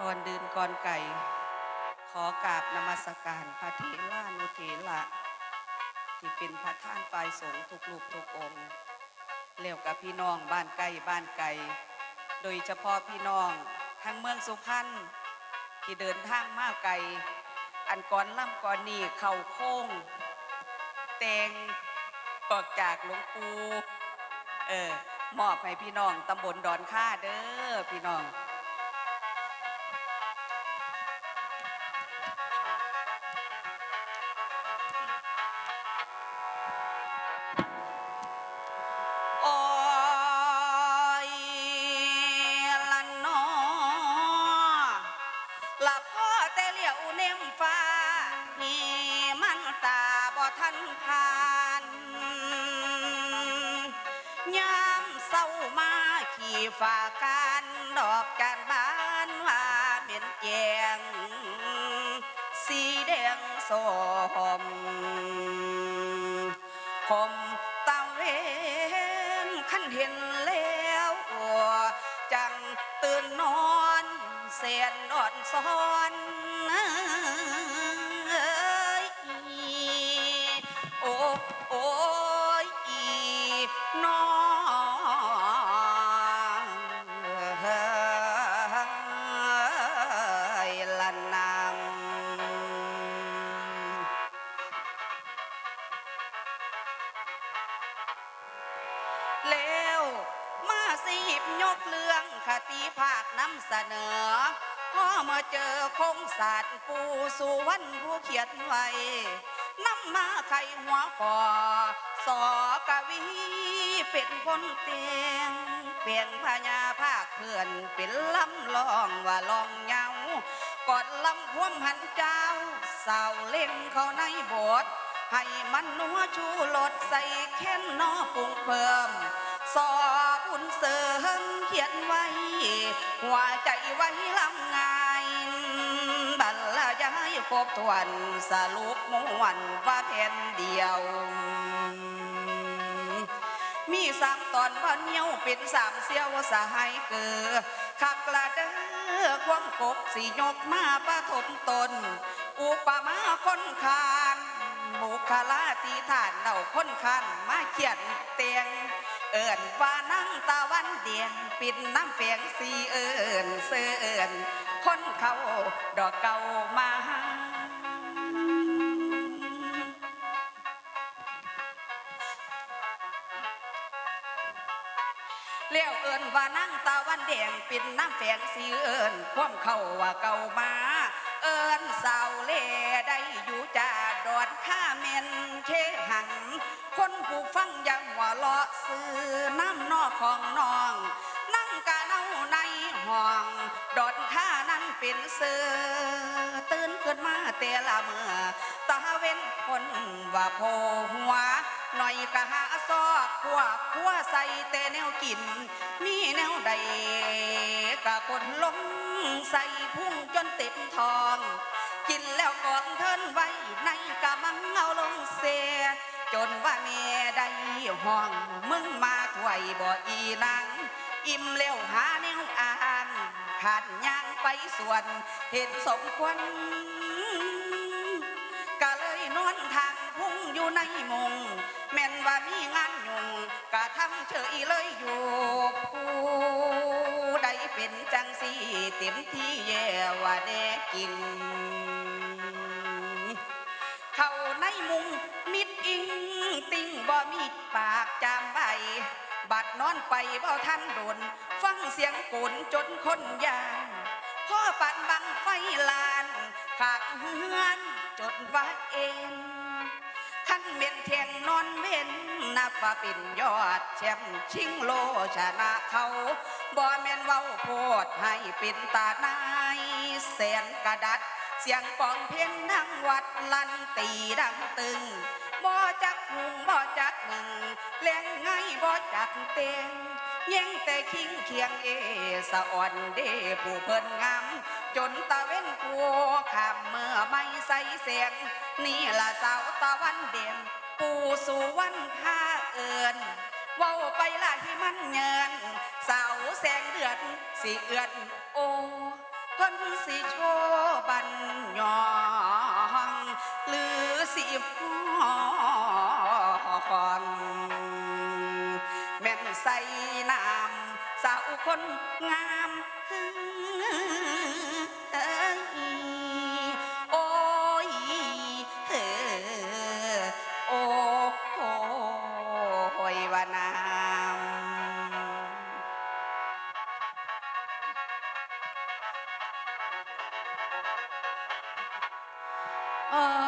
ก่อนเดื่นก่อนไก่ ขอกราบนมัสการพระเถรานุเถระที่เป็นพระท่านฝ่ายสงฆ์ทุกรูปทุกองค์เลี้ยวกับพี่น้องบ้านไก่บ้านไก่โดยเฉพาะพี่น้องทั้งเมืองสุพรรณที่เดินทางมาไกลอันก่อนล่ำก่อนนี่เข่าโค้งแตงออกจากหลวงปู่เออมอบให้พี่น้องตำบลดอนค่าเด้อพี่น้อง นอน เพียนพญาภาคเพื่อนเป็นลำลองว่าลองเหงากอดลำพ่วมหันเจ้าสาวเล่นเขาในโบทให้มันนัวชูรสใส่แค้นนอปรุงเพิ่ม สอบุญเสริมเขียนไว้ หัวใจไว้ลำงายบรรยายครบถ้วนสรุปมวนว่าแผ่นเดียว มีสามตอนว่าเนียวเป็นสามเสี้ยวสหายเกือขักกระเด้อความกบสียกมาประทมตน อุปมาคนคานบุคลาตีฐานเดาคนคันมาเขียนเตียง เอิญว่านั่งตะวันเดียนปิดน้ำเฟียงสีเอิญเสื่อนคนเขาดอกเก่ามา ว่านั่งตาวันแดงปินน้ำแฝงสีเอิญคว่ำเข้าว่าเก่ามา เอิญสาวเล่ได้อยู่จ่าดอนข้าเมนเคหัง คนผู้ฟังยังหัวเราะซื้อน้ำนอกของน้อง นั่งกะเน่าในห้อง ดอนข้านั้นเป็นเสือตื่นขึ้นมาแต่ละเมื่อตาเว้นคนว่าโพหัว หน่อยกะหาซอกขัวขัวใส่แต่แนวกิน มีแนวใดกะกดลงใส่พุ่งจนเต็มทอง กินแล้วกองเทินไว้ในกะมังเอาลงเสียจนว่าเมียได้ห้องมึงมาถวยบ่อีนางอิ่มแล้วหาแนวอ่านขาดย่างไปส่วนเห็นสมควร มีงานยุ่งกะทำเฉยเลยอยู่ผู้ใดเป็นจังสีเต็มที่แย่ว่าแดกิน เข้าในมุงมิดอิงติงบ่มีปากจามใบบัดนอนไปบ่ทันโดน ฟังเสียงโกนจนคนยานพ่อปันบังไฟลานขากเฮือนจดว่าเอ็น ขั้นเม็นเทียงนอนเว้นนับว่าเป็นยอดแชมป์ชิงโลชนะเขาบ่แม่นเว้าโพดให้เป็นตาหนายแสนกระดัด เสียงปองเพียงดังวัดลันตีดังตึงบ่จักหุงบ่จักหนึ่งเลี้ยงไงบ่จักเตียงเย่งแต่คิงเคียงเอสะอ่อนเดผู้เพิ่นงาม จนตะเว้นกูขามเมื่อไม่ใส่เสียง นี่ละสาวตะวันเด่นปูสู่วันพาเอิญเว้าไปละที่มันเงินสาวแสงเดือนสิเอือนโอเพิ่นสิโชบันยองหรือสิพองแม่นใส่น้ำสาวคนงาม โ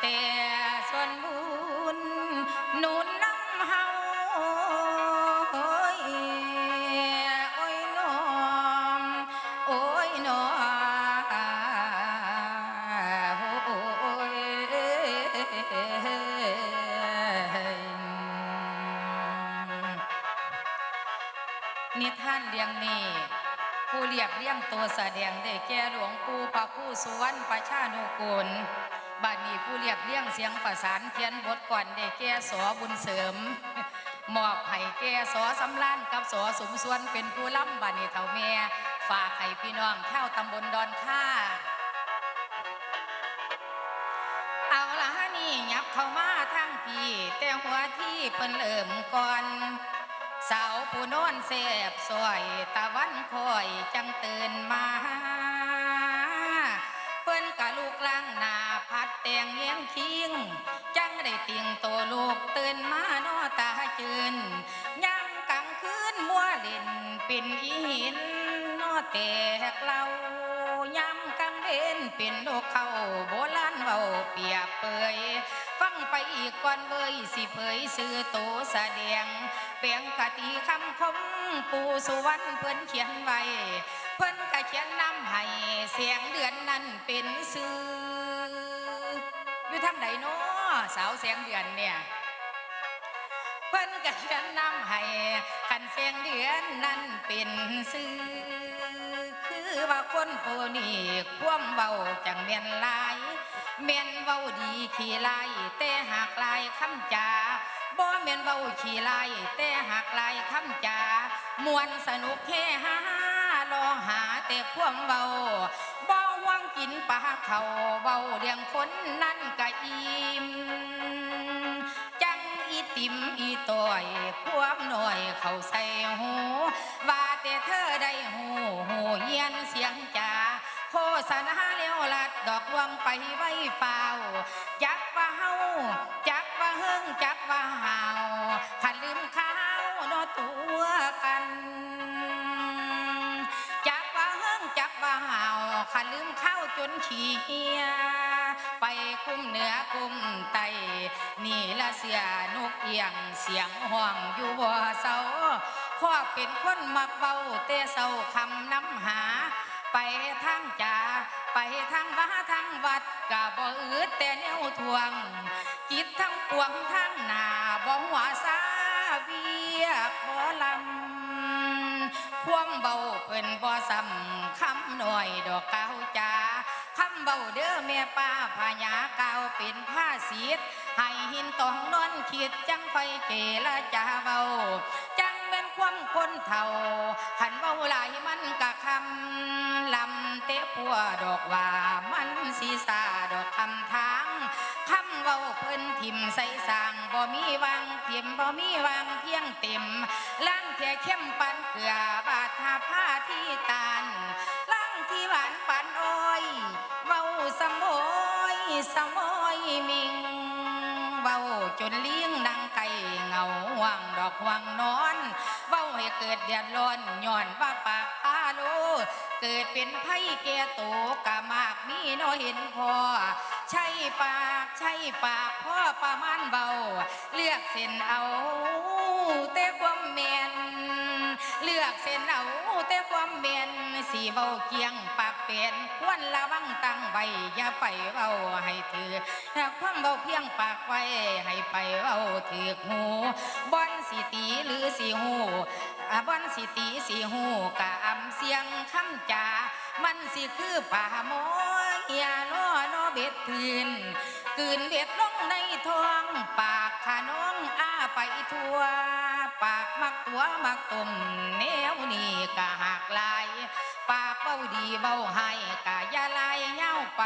แต่ส่วนบุญหนุน เรียบเรียงเสียงประสานเขียนบทก่อนได้แก่สอบุญเสริมมอบให้แก่สอสำล้านกับสอสมส่วนเป็นผู้ล่ำบันี้เทาแม่ฝากให้พี่น้องเท่าตำบลดอนค่าเอาละฮะนี่ยับเข้ามาทางพี่แต่หัวที่เพิ่นเอิ่มก่อนสาวผู้นอนเสบสวยตะวันคอยจังตื่นมา ตกเล่ายามกลางเบนเป็นโลกเข้าโบราณเว้าเปียบเปยฟังไปอีกก่อนเว้ยสิเผยสื่อโตแสดงเปียงคติคำคมปูสุวรรณเพิ่นเขียนไว้ เพิ่นก็เขียนนำให้เสียงเดือนนั้นเป็นสื่ออยู่ทางใดเนาะสาวเสียงเดือนเนี่ยเพิ่นก็เขียนนำให้คันเสียงเดือนนั้นเป็นสื่อ คือว่าคนผู้นี้ความเบาจังเมียนลายเมียนเบาดีขี้ไล่แต่หากลายคำจาบ่เมียนเบาขี้ไล่แต่หากลายคำจามวนสนุกเฮฮารอหาแต่ความเบาบ่หวังกินปลาเขาเบาเลี้ยงคนนั่นก็อิ่มจังอีติมอีต่อย ความหน่อยเขาใส่หูว่า แต่เธอได้หูหูเยียนเสียงจ่าโฆษณาเลี้ยวลัดดอกวงไปไว้เปล่าจักว่าเฮาจักว่าเฮิงจักว่าหาขันลืมข้าวนอตัวกันจักว่าเฮิงจักว่าหาขันลืมข้าวจนขี้เหียไปคุมเหนือคุมไตนี่ละเสียนกเอียงเสียงห้องอยู่บ่เศร้า ข้อเป็นคนมักเบาเตะเศร้าคำน้ำหา ไปทางจ่าไปทางว่าทางวัดกะบ่อืดแต่แนวทวงจิตทั้งปวงทั้งหนาบ่หัวซาเวียกบ่ลำความเบาเพิ่นบ่ซ้ำคำหน่อยดอกเก้าจ้าคำเบาเด้อแม่ป้าพญาเก่าเป็นผ้าสีดให้หินตองนอนคิดจังค่อยเกละจาเบา คนเท่าขันเบาหลายมันกะคำลำเตะปัวดอกว่ามันสีสาดอกคำทางคำเบาเพิ่นทิมใส่สางบ่มีวางเทียมบ่มีวางเพียงเต็มล่างเทียเข้มปันเกลือบาดทาผ้าที่ตาลล่างที่หวานปันอ้อยเว้าสมอยสมอยมิงเว้าจนเลี้ยงนางไก่เงาห่วงดอกห่วงนอน เว้าให้เกิดเดือดร้อนย้อนว่าปากพาโลเกิดเป็นไผ่แก่โตกะมากมีน้อยเห็นพอใช่ปากใช่ปากพ่อประมาณเบา เลือกเส้นเอา แต่ความแมนเลือกเส้นเอาแต่ความเมียนสีเบาเกียงปากเปลี่ยนควรระวังตั้งไว้อย่าไปเบาให้ถือถ้าความเบาเพียงปากไว้ให้ไปเบาถือหูบอนสีตี อสีหูอะบอนสีตีสีหูกะอำเสียงคำจา มันสิคือป่าโมเอียล้อล้อเบ็ดทืนกืนเบ็ดลงในท้อง ปากขาน้องอ้าไปทั่ว ปากมักตัวมักตุ่มแนวนี่กะหักลาย ปากเบาดีเบาให้กะอยาลายเย้าไป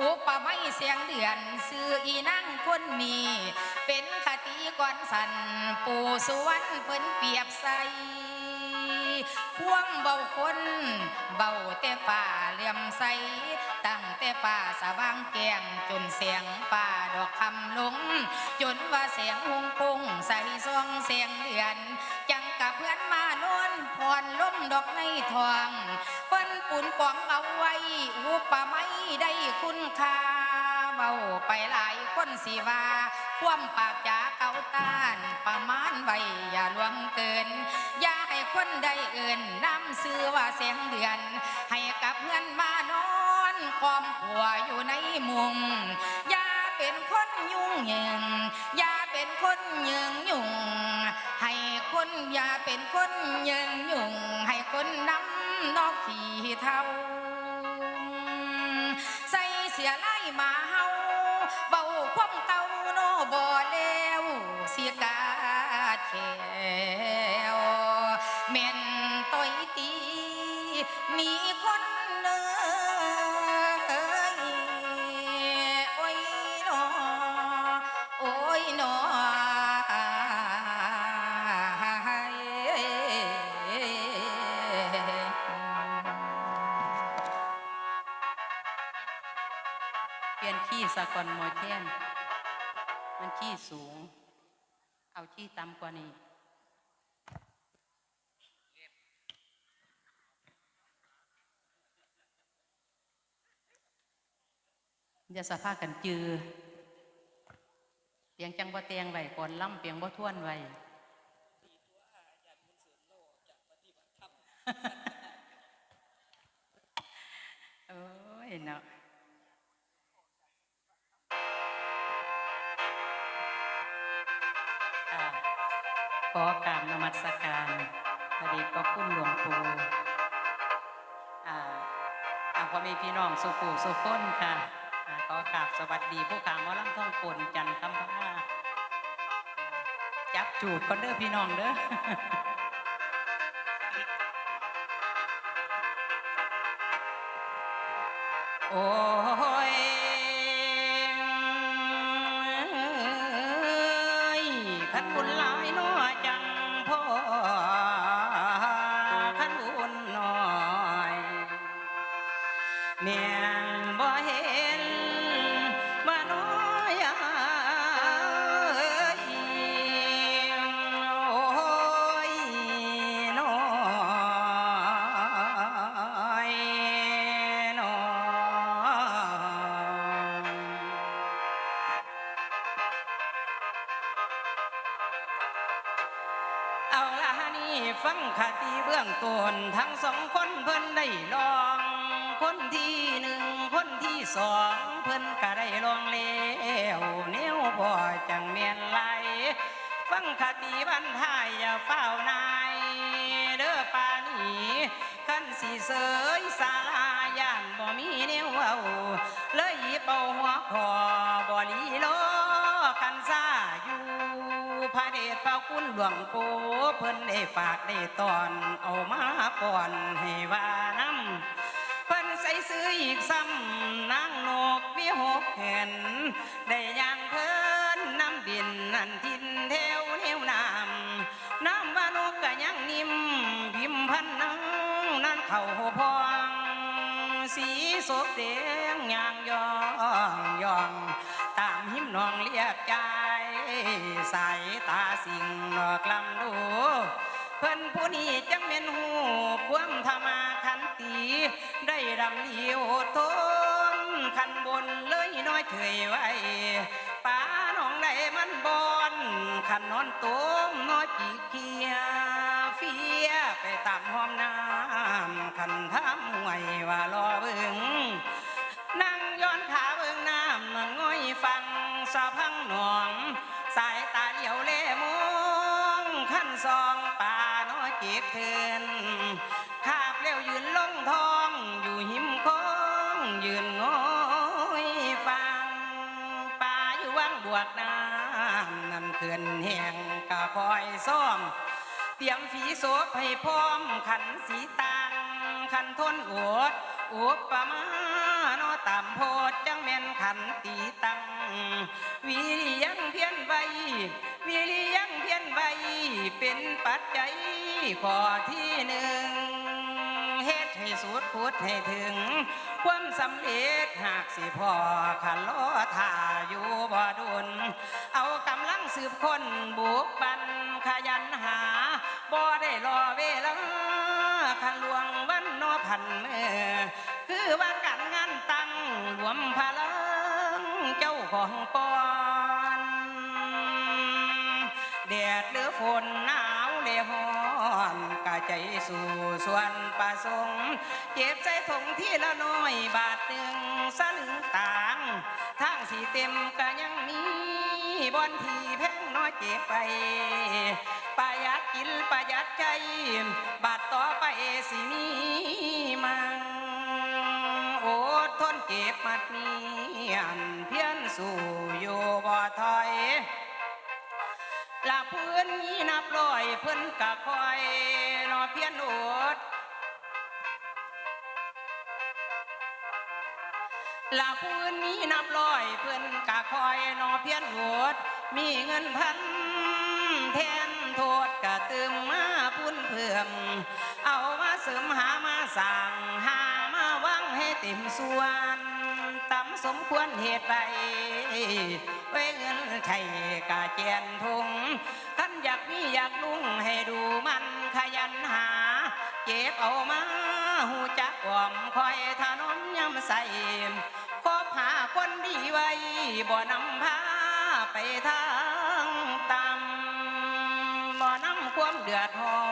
อุปไม่เสียงเดือนซื้ออีนั่งคนนี้เป็นคติก่อนสันปู่สวรรค์เพิ่นเปียบใสควงเบาคน เบาแต่ป่าเหลี่ยมใส ตั้งแต่ป่าสว่างแกงจนเสียงป่าดอกคำลง จนว่าเสียงหงคงใส่ซองเสียงเดือนจัง กับเพื่อนมานวนพรล้มดอกในทองเปิ้นปุ่นปองเอาไว้อุปไม่ได้คุณค่าเบาไปหลายคนสิว่าความปากจาเก่าต้านประมาณใบอย่าลวงเกิน อย่าให้คนใดเอื่นนำซื้อว่าเสียงเดือน ให้กับเพื่อนมานอนกอมผัวอยู่ในมุงอย่า เป็นคนยุ่งเหยิงอย่าเป็นคนเหยิงยุ่งให้คนอย่าเป็นคนเหยิงยุ่งให้คนน้ำนอกขี่เท่า ใส่เสียไล่มาเฮาเบาความเก่าโนบ่แล้วเสียกาดแขวแม่นต้อยตีมีคน กอนหมอแค้นมันขี้สูง เอาขี้ต่ำกว่านี้อย่าสะพากันจือเปียงจังบ่เตียงไว้ก่อนล่ำเปียงบ่ท่วนไว้โอ้ยเนาะ ขอกรารนมัสการพระเดชพระคุณหลวงปู่อาอาพ่อแม่พี่น้องสุปู่สุคนค่ะขอกราบสวัสดีผู้ขามอลำท่องปนจันทร์คำพาจับจูดก่อนเด้อพี่น้องเด้อโอ้ยขันบุญหล ฟังคติเบื้องต้นทั้งสองคนเพิ่นได้ลอง คนที่หนึ่งคนที่สองเพิ่นก็ได้ลองแล้วเนี้วบ่จังเมียนไหลฟังคติบันทายอย่าเฝ้านายเด้อปานีขันสีเสยสาลาย่านบ่มีเนี้วเอาเลยหยิบาหัวคอบ่ลีโลคันซาอยู่ พระเดชพระคุณหลวงปู่เพิ่นได้ฝากได้ตอนเอามาป้อนให้ว่าน้ำเพิ่นใส่ซื้ออีกซ้ำนางนกวิหกเห็น ได้ย่างเพิ่นน้ำดินนันทินเทวเนวน้ำน้ำว่านกกะยังนิ่มพิมพันนังนั่นเข่าพองสีสดแดงยางยองยอง หิมนองเรียบใจใสาตาสิ่งหลอกลำดูเพิ่นผู้นี้จังเม็นหูความธรรมาขันตี ได้ดำเดียวทนขันบนเลยน้อยเฉยไว้ป้าน้องไหนมันบอนขันนอนต้มน้อยจีเกียเฟียไปตามห้อมน้ำขันทำห่วยว่ารอเบิ่งนั่งย้อนขาเบิ่งน้ำมันง่อยฟ สะพังหน่วง สายตาเหี่ยวเล่มงขั้นซองป่าน้อยจีบเทือนคาบเลี้ยวยืนลงทองอยู่หิมคงยืนงอยฟังป่าอยู่ว่างบวกน้ำนั่เขื่อนแห่งกะพอยซ้อม เตรียมฝีโสบให้พร้อมขันสีตังขันทนอวดอุปมาโนตามโพดจังเม่นขันตีตัง เป็นปัจจัยข้อที่หนึ่งเฮ็ดให้สุดพุดให้ถึง ความสำเร็จหากสิพ่อขันล้อท่าอยู่บ่ดุลเอากำลังสืบคนบุกบันขยันหาบ่ได้รอเวลาขันหลวงวันนอพันเมือคือว่าการงานตั้งรวมพลังเจ้าของปอ ฝนหนาวเลฮ้อนกะใจสู่ส่วนประสงค์เก็บใส่ถุงที่ละน้อยบาทหนึ่งสลึงต่างทางสีเต็มก็ยังมีบอนที่แพงน้อยเจ็บไปประหยัดกินประหยัดใจ บาทต่อไปสิมีมังอดทนเจ็บมัดมีอันเพียนสู่อยู่บ่ถอย ละเพื่อนนี้นับร้อยเพิ่นกะคอยรอเพียนอดลาพื้นมีนับร้อยเพื่อนกะคอยนอเพียนโหดมีเงินพันแทนโทษกะตืมมาพุ่นเพิ่อม เอามาเสริมหามาสั่งหามาวังให้เต็มส่วนตามสมควรเหตุใด ไว้เงินไทยกะเจียนทุงท่านอยากมีอยากนุ่งให้ดูมันขยันหาเก็บเอามาหูจักหอมคอยถนนยำใส่คบหาคนดีไว้บ่นำพาไปทางต่ำบ่นำความเดือดร้อ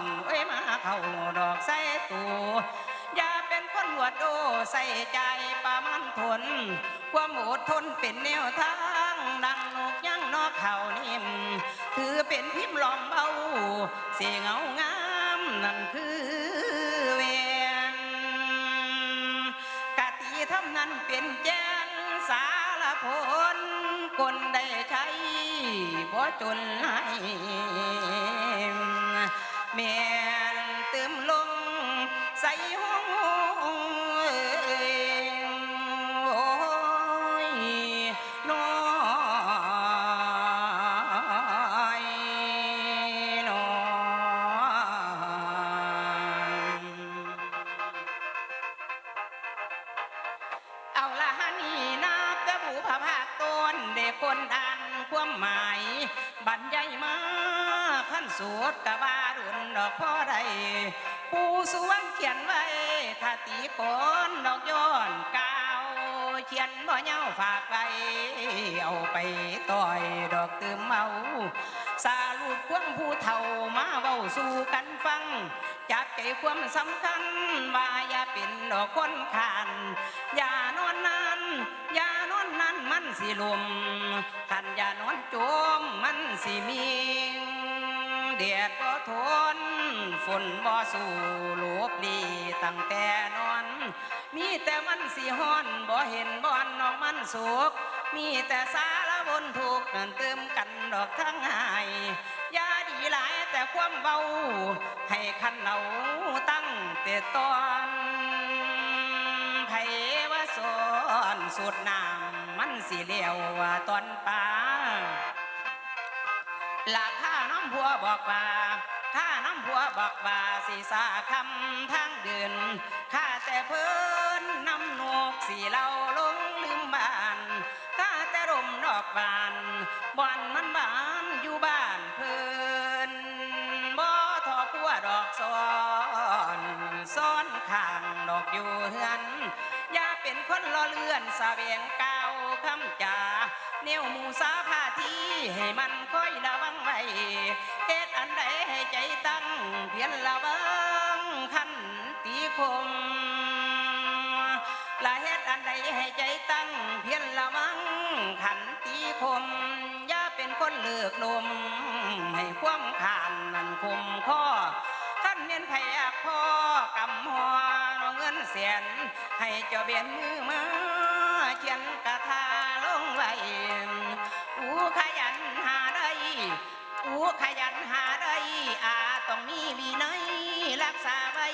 นเอ้ยมาเข้าดอกใส่ตูอย่าเป็นคนหัวโดใส่ใจประมันทน ความอดทนเป็นแนวทางดังนกยังนอกเขานิ่มถือเป็นพิมพ์ลอมเบาเสียงเอางามนั่นคือเวียนกะตีทำนั้นเป็นแจ้งสารพลคนได้ใช้บ่จนให้แม่นเติมลงใส่ห้อง เอาละฮะนี่นับกระบูผาภาต้นเด็กคนอ่านความหมาย บรรยายมาขั้นสูตรกะบารุนดอกพ่อใดผู้สวงเขียนไว้ถ้าตีโกนดอกย้อนกาวเขียนบ่เหย้าฝากไว้เอาไปต่อยดอกตืมเมา สาลูกควงผู้เฒ่ามาเว้าสู่กันฟัง จับใจความสำคัญว่าอย่าเป็นดอกคนขานอย่านอนนานอย่านอนนานมันสิลมขันอย่านอนโจมมันสิมีเดียดบ่ทนฝนบ่สู่ลบดีตั้งแต่นอน มีแต่มันสิฮ้อนบ่เห็นบอนนอกมันสุกมีแต่สารบนถูกนั่นเติมกันดอกทั้งหาย หลายแต่ความเบาให้คันเอาตั้งแต่ตอนไผว่าสอนสุดน้ำมันสิเลียวว่าตอนป่าลาข้าน้ำพัวบอกว่าข้าน้ำพัวบอกว่าสีสาคำทางเดินข้าแต่เพิ่นน้ำนกสีเหล่าลงลืมบ้านข้าแต่ร่มดอกบานบ่อนมันบานอยู่บ้าน นสาเวียงเก้าวคำจาเนียวมูสาพาทีให้มันค่อยระวังไว้เฮ็ดอันใดให้ใจตั้งเพียนระวังขันตีคมละเฮ็ดอันใดให้ใจตั้งเพียนระวังขันตีคมอย่าเป็นคนเลือกลมให้ความขานนั้นคุมข้อท่านเน้นพยากพ่อกำหัวน้องเงินเสียนให้เจ้าเบียนมือมา ขียนกระทาลงไว้อูขยันหาได้อูขยันหาได้อาต้องมีวินัยรักษาไว้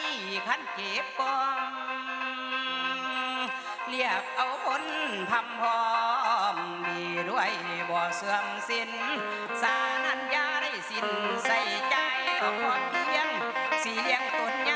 ขันเจ็บกองเรียกเอาคนพำพร้อมดีด้วยบ่เสื่อมสิ้น สานัญญาได้สิ้นใส่ใจเอาพอเพียงสีเลี้ยงตนยา